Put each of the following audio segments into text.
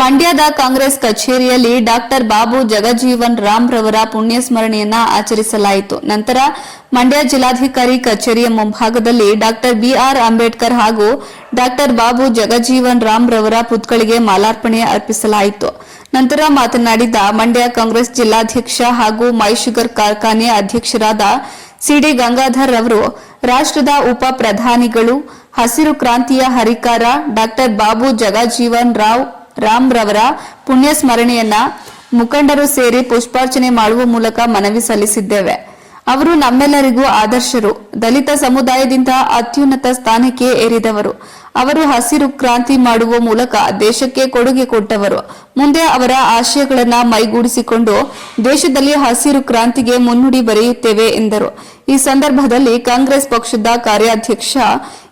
ಮಂಡ್ಯದ ಕಾಂಗ್ರೆಸ್ ಕಚೇರಿಯಲ್ಲಿ ಡಾಕ್ಟರ್ ಬಾಬು ಜಗಜೀವನ್ ರಾಮ್ ರವರ ಪುಣ್ಯ ಸ್ಮರಣೆಯನ್ನ ಆಚರಿಸಲಾಯಿತು. ನಂತರ ಮಂಡ್ಯ ಜಿಲ್ಲಾಧಿಕಾರಿ ಕಚೇರಿಯ ಮುಂಭಾಗದಲ್ಲಿ ಡಾಕ್ಟರ್ ಬಿಆರ್ ಅಂಬೇಡ್ಕರ್ ಹಾಗೂ ಡಾಕ್ಟರ್ ಬಾಬು ಜಗಜೀವನ್ ರಾಮ್ ರವರ ಪುತ್ಕಳಿಗೆ ಮಾಲಾರ್ಪಣೆ ಅರ್ಪಿಸಲಾಯಿತು. ನಂತರ ಮಾತನಾಡಿದ ಮಂಡ್ಯ ಕಾಂಗ್ರೆಸ್ ಜಿಲ್ಲಾಧ್ಯಕ್ಷ ಹಾಗೂ ಮೈ ಶುಗರ್ ಕಾರ್ಖಾನೆ ಅಧ್ಯಕ್ಷರಾದ ಸಿಡಿ ಗಂಗಾಧರ್ ರವರು ರಾಷ್ಟ್ರದ ಉಪ ಪ್ರಧಾನಿಗಳು, ಹಸಿರು ಕ್ರಾಂತಿಯ ಹರಿಕಾರ ಡಾಕ್ಟರ್ ಬಾಬು ಜಗಜೀವನ್ ರಾವ್ ರಾಮ್ ರವರ ಪುಣ್ಯ ಸ್ಮರಣೆಯನ್ನ ಮುಖಂಡರು ಸೇರಿ ಪುಷ್ಪಾರ್ಚನೆ ಮಾಡುವ ಮೂಲಕ ಮನವಿ ಸಲ್ಲಿಸಿದ್ದೇವೆ. ಅವರು ನಮ್ಮೆಲ್ಲರಿಗೂ ಆದರ್ಶರು. ದಲಿತ ಸಮುದಾಯದಿಂದ ಅತ್ಯುನ್ನತ ಸ್ಥಾನಕ್ಕೆ ಏರಿದವರು. ಅವರು ಹಸಿರು ಕ್ರಾಂತಿ ಮಾಡುವ ಮೂಲಕ ದೇಶಕ್ಕೆ ಕೊಡುಗೆ ಕೊಟ್ಟವರು. ಮುಂದೆ ಅವರ ಆಶಯಗಳನ್ನ ಮೈಗೂಡಿಸಿಕೊಂಡು ದೇಶದಲ್ಲಿ ಹಸಿರು ಕ್ರಾಂತಿಗೆ ಮುನ್ನುಡಿ ಬರೆಯುತ್ತೇವೆ ಎಂದರು. ಈ ಸಂದರ್ಭದಲ್ಲಿ ಕಾಂಗ್ರೆಸ್ ಪಕ್ಷದ ಕಾರ್ಯಾಧ್ಯಕ್ಷ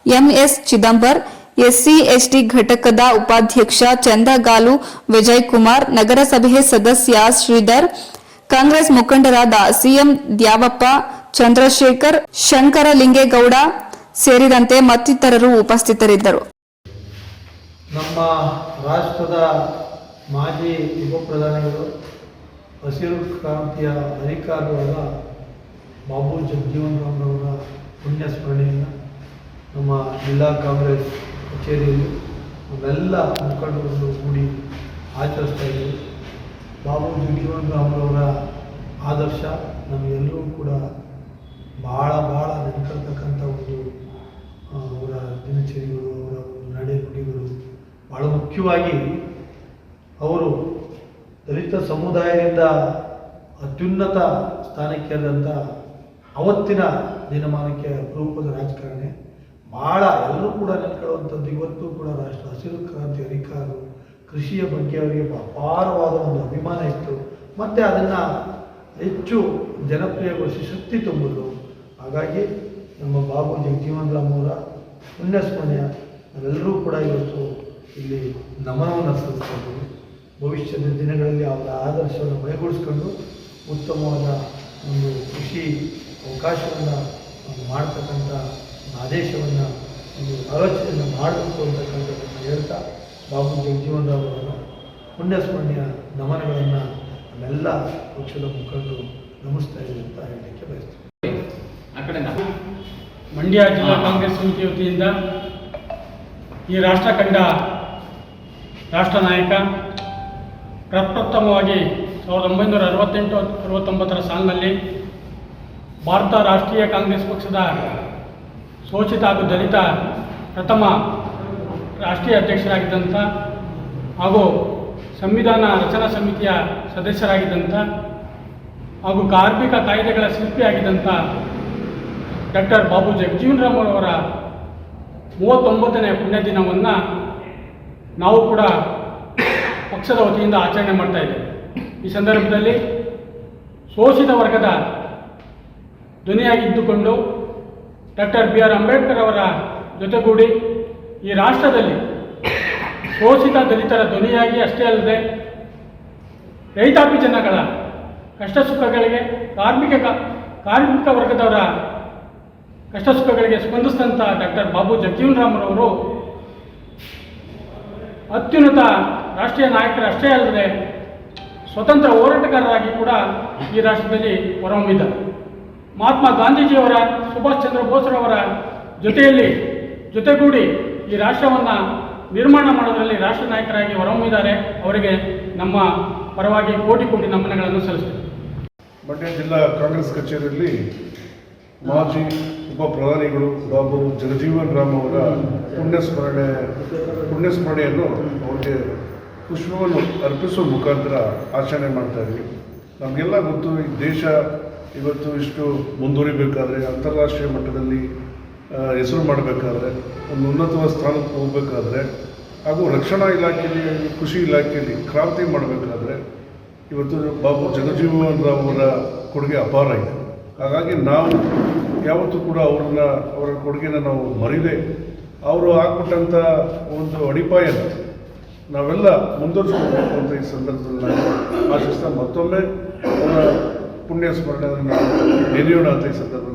ಎಂಎಸ್ ಚಿದಂಬರ್ ಎಸ್ಸಿ ಎಸ್ಟಿ ಘಟಕದ ಉಪಾಧ್ಯಕ್ಷ ಚಂದಗಾಲು ವಿಜಯ್ ಕುಮಾರ್ ನಗರಸಭೆ ಸದಸ್ಯ ಶ್ರೀಧರ್, ಕಾಂಗ್ರೆಸ್ ಮುಖಂಡರಾದ ಸಿಎಂ ದ್ಯಾವಪ್ಪ, ಚಂದ್ರಶೇಖರ್, ಶಂಕರಲಿಂಗೇಗೌಡ ಸೇರಿದಂತೆ ಮತ್ತಿತರರು ಉಪಸ್ಥಿತರಿದ್ದರು. ನಮ್ಮ ರಾಷ್ಟ್ರದ ಮಾಜಿ ಉಪ ಪ್ರಧಾನಿಗಳು, ಹಸಿರು ಕ್ರಾಂತಿಯ ಅಧಿಕಾರಿಗಳ ಬಾಬು ಜಗಜೀವನ್ ರಾಮ್ರವರ ಪುಣ್ಯ ಸ್ಮರಣೆಯನ್ನು ನಮ್ಮ ಜಿಲ್ಲಾ ಕಾಂಗ್ರೆಸ್ ಕಚೇರಿಯಲ್ಲಿ ಅವೆಲ್ಲ ಮುಖಂಡರನ್ನು ಕೂಡಿ ಆಚರಿಸ್ತಾ ಇದ್ದೀವಿ ಬಾಬು ಜಗಜೀವನ್ ರಾಮ್ರವರ ಆದರ್ಶ ನಮಗೆಲ್ಲರೂ ಕೂಡ ಭಾಳ ಭಾಳ ನೆನಪಿರ್ತಕ್ಕಂಥ ಒಂದು ಅವರ ದಿನಚರಿಗಳು, ಅವರ ಒಂದು ನಡೆ ನುಡಿಗಳು ಭಾಳ ಮುಖ್ಯವಾಗಿ ಅವರು ದಲಿತ ಸಮುದಾಯದಿಂದ ಅತ್ಯುನ್ನತ ಸ್ಥಾನಕ್ಕೇರಿದಂಥ ಅವತ್ತಿನ ದಿನಮಾನಕ್ಕೆ ಅಪರೂಪದ ರಾಜಕಾರಣಿ. ಭಾಳ ಎಲ್ಲರೂ ಕೂಡ ನೆನ್ಕೊಳ್ಳುವಂಥದ್ದು ಇವತ್ತು ಕೂಡ ರಾಷ್ಟ್ರ ಹಸಿರು ಕ್ರಾಂತಿ ಅಧಿಕಾರರು ಕೃಷಿಯ ಬಗ್ಗೆ ಅವರಿಗೆ ಅಪಾರವಾದ ಒಂದು ಅಭಿಮಾನ ಇತ್ತು. ಮತ್ತು ಅದನ್ನು ಹೆಚ್ಚು ಜನಪ್ರಿಯಗೊಳಿಸಿ ಶಕ್ತಿ ತುಂಬಿದ್ರು. ಹಾಗಾಗಿ ನಮ್ಮ ಬಾಬು ಜಗಜೀವನ್ ರಾಮ್ ಅವರ ಪುಣ್ಯಸ್ಮರಣೆಯ ನಾವೆಲ್ಲರೂ ಕೂಡ ಇವತ್ತು ಇಲ್ಲಿ ನಮನವನ್ನು ಸಲ್ಲಿಸ್ಕೊಂಡು ಭವಿಷ್ಯದ ದಿನಗಳಲ್ಲಿ ಅವರ ಆದರ್ಶವನ್ನು ಮೈಗೂಡಿಸ್ಕೊಂಡು ಉತ್ತಮವಾದ ಒಂದು ಕೃಷಿ ಅವಕಾಶವನ್ನು ಮಾಡ್ತಕ್ಕಂಥ ಆದೇಶವನ್ನು ಒಂದು ಆಲೋಚನೆಯನ್ನು ಮಾಡಬೇಕು ಅಂತಕ್ಕಂಥದ್ದನ್ನು ಹೇಳ್ತಾ ಬಾಬು ಜಗಜೀವನ್ ರಾವ್ ಅವರ ಪುಣ್ಯಸ್ಮರಣೆಯ ನಮನಗಳನ್ನು ನಮ್ಮೆಲ್ಲ ಪಕ್ಷದ ಮುಖಂಡರು ನಮಿಸ್ತಾ ಇದ್ದೀವಿ ಅಂತ ಹೇಳಲಿಕ್ಕೆ ಬಯಸ್ತೀನಿ. ಆ ಕಡೆ ಮಂಡ್ಯ ಜಿಲ್ಲಾ ಕಾಂಗ್ರೆಸ್ ಸಮಿತಿ ವತಿಯಿಂದ ಈ ರಾಷ್ಟ್ರ ಕಂಡ ರಾಷ್ಟ್ರ ನಾಯಕ ಪ್ರಪ್ರಥಮವಾಗಿ ಸಾವಿರದ ಒಂಬೈನೂರ ಅರವತ್ತೆಂಟು ಅರವತ್ತೊಂಬತ್ತರ ಸಾಲಿನಲ್ಲಿ ಭಾರತ ರಾಷ್ಟ್ರೀಯ ಕಾಂಗ್ರೆಸ್ ಪಕ್ಷದ ಶೋಷಿತ ಹಾಗೂ ದಲಿತ ಪ್ರಥಮ ರಾಷ್ಟ್ರೀಯ ಅಧ್ಯಕ್ಷರಾಗಿದ್ದಂಥ ಹಾಗೂ ಸಂವಿಧಾನ ರಚನಾ ಸಮಿತಿಯ ಸದಸ್ಯರಾಗಿದ್ದಂಥ ಹಾಗೂ ಕಾರ್ಮಿಕ ಕಾಯ್ದೆಗಳ ಶಿಲ್ಪಿಯಾಗಿದ್ದಂಥ ಡಾಕ್ಟರ್ ಬಾಬು ಜಗಜೀವನ್ ರಾಮ್ ಅವರ ಮೂವತ್ತೊಂಬತ್ತನೇ ಪುಣ್ಯ ದಿನವನ್ನು ನಾವು ಕೂಡ ಪಕ್ಷದ ವತಿಯಿಂದ ಆಚರಣೆ ಮಾಡ್ತಾ ಈ ಸಂದರ್ಭದಲ್ಲಿ ಶೋಷಿತ ವರ್ಗದ ಧ್ವನಿಯಾಗಿದ್ದುಕೊಂಡು ಡಾಕ್ಟರ್ ಬಿ ಆರ್ ಅಂಬೇಡ್ಕರ್ ಅವರ ಜೊತೆಗೂಡಿ ಈ ರಾಷ್ಟ್ರದಲ್ಲಿ ಶೋಷಿತ ದಲಿತರ ಧ್ವನಿಯಾಗಿ ಅಷ್ಟೇ ಅಲ್ಲದೆ ರೈತಾಪಿ ಜನಗಳ ಕಷ್ಟ ಸುಖಗಳಿಗೆ ಕಾರ್ಮಿಕ ಕಾರ್ಮಿಕ ವರ್ಗದವರ ಕಷ್ಟ ಸುಖಗಳಿಗೆ ಸ್ಪಂದಿಸಿದಂಥ ಡಾಕ್ಟರ್ ಬಾಬು ಜಗಜೀವನ್ ರಾಮ್ರವರು ಅತ್ಯುನ್ನತ ರಾಷ್ಟ್ರೀಯ ನಾಯಕರು ಅಷ್ಟೇ ಅಲ್ಲದೆ ಸ್ವತಂತ್ರ ಹೋರಾಟಗಾರರಾಗಿ ಕೂಡ ಈ ರಾಷ್ಟ್ರದಲ್ಲಿ ಹೊರಹೊಮ್ಮಿದ್ದಾರೆ. ಮಹಾತ್ಮ ಗಾಂಧೀಜಿಯವರ, ಸುಭಾಷ್ ಚಂದ್ರ ಬೋಸ್ರವರ ಜೊತೆಯಲ್ಲಿ, ಜೊತೆಗೂಡಿ ಈ ರಾಷ್ಟ್ರವನ್ನು ನಿರ್ಮಾಣ ಮಾಡೋದರಲ್ಲಿ ರಾಷ್ಟ್ರ ನಾಯಕರಾಗಿ ಹೊರಹೊಮ್ಮಿದ್ದಾರೆ. ಅವರಿಗೆ ನಮ್ಮ ಪರವಾಗಿ ಕೋಟಿ ಕೋಟಿ ನಮನಗಳನ್ನು ಸಲ್ಲಿಸ್ತೀವಿ ಮಂಡ್ಯ ಜಿಲ್ಲಾ ಕಾಂಗ್ರೆಸ್ ಕಚೇರಿಯಲ್ಲಿ ಮಾಜಿ ಉಪ ಪ್ರಧಾನಿಗಳು ಬಾಬು ಜಗಜೀವನ್ ರಾಮ್ ಅವರ ಪುಣ್ಯಸ್ಮರಣೆ, ಪುಣ್ಯಸ್ಮರಣೆಯನ್ನು ಅವರಿಗೆ ಪುಷ್ಪವನ್ನು ಅರ್ಪಿಸುವ ಮುಖಾಂತರ ಆಚರಣೆ ಮಾಡ್ತಾ ಇದ್ವಿ. ನಮಗೆಲ್ಲ ಗೊತ್ತು, ಈ ದೇಶ ಇವತ್ತು ಇಷ್ಟು ಮುಂದುವರಿಬೇಕಾದ್ರೆ, ಅಂತಾರಾಷ್ಟ್ರೀಯ ಮಟ್ಟದಲ್ಲಿ ಹೆಸರು ಮಾಡಬೇಕಾದ್ರೆ, ಒಂದು ಉನ್ನತವಾದ ಸ್ಥಾನಕ್ಕೆ ಹೋಗಬೇಕಾದ್ರೆ, ಹಾಗೂ ರಕ್ಷಣಾ ಇಲಾಖೆಯಲ್ಲಿ, ಕೃಷಿ ಇಲಾಖೆಯಲ್ಲಿ ಕ್ರಾಂತಿ ಮಾಡಬೇಕಾದ್ರೆ, ಇವತ್ತು ಬಾಬು ಜಗಜೀವನ್ ಅವರ ಕೊಡುಗೆ ಅಪಾರ ಇದೆ. ಹಾಗಾಗಿ ನಾವು ಯಾವತ್ತೂ ಕೂಡ ಅವ್ರನ್ನ, ಅವರ ಕೊಡುಗೆನ ನಾವು ಮರಿದೆ, ಅವರು ಹಾಕ್ಬಿಟ್ಟಂಥ ಒಂದು ಅಡಿಪಾಯನ ನಾವೆಲ್ಲ ಮುಂದುವರಿಸ್ಕೋಬೇಕು ಅಂತ ಈ ಸಂದರ್ಭದಲ್ಲಿ ನಾನು ಆಶಿಸ್ತಾ ಮತ್ತೊಮ್ಮೆ ಅವರ ಪುಣ್ಯ ಸ್ಮರಣೆಯನ್ನು ನಾವು ನೆನೆಯೋಣ ಅಂತ ಈ ಸಂದರ್ಭದಲ್ಲಿ.